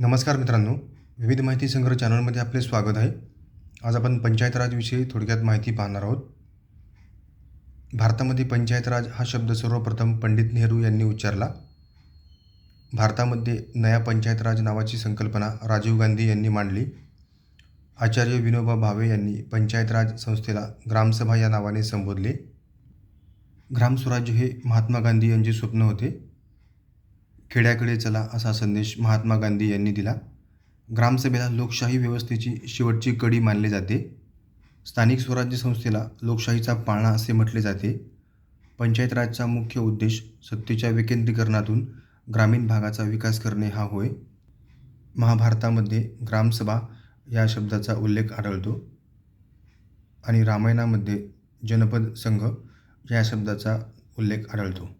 नमस्कार मित्रांनो विविध माहिती संग्रह चॅनलमध्ये आपले स्वागत आहे. आज आपण पंचायत राजविषयी थोडक्यात माहिती पाहणार आहोत. भारतामध्ये पंचायत राज हा शब्द सर्वप्रथम पंडित नेहरू यांनी उच्चारला. भारतामध्ये नया पंचायत राज नावाची संकल्पना राजीव गांधी यांनी मांडली. आचार्य विनोबा भावे यांनी पंचायत राज संस्थेला ग्रामसभा या नावाने संबोधले. ग्रामस्वराज्य हे महात्मा गांधी यांचे स्वप्न होते. खेड्याकडे चला असा संदेश महात्मा गांधी यांनी दिला. ग्रामसभेला लोकशाही व्यवस्थेची शेवटची कडी मानले जाते. स्थानिक स्वराज्य संस्थेला लोकशाहीचा पाळणा असे म्हटले जाते. पंचायत राजचा मुख्य उद्देश सत्तेच्या विकेंद्रीकरणातून ग्रामीण भागाचा विकास करणे हा होय. महाभारतामध्ये ग्रामसभा या शब्दाचा उल्लेख आढळतो. आणि रामायणामध्ये जनपद संघ या शब्दाचा उल्लेख आढळतो.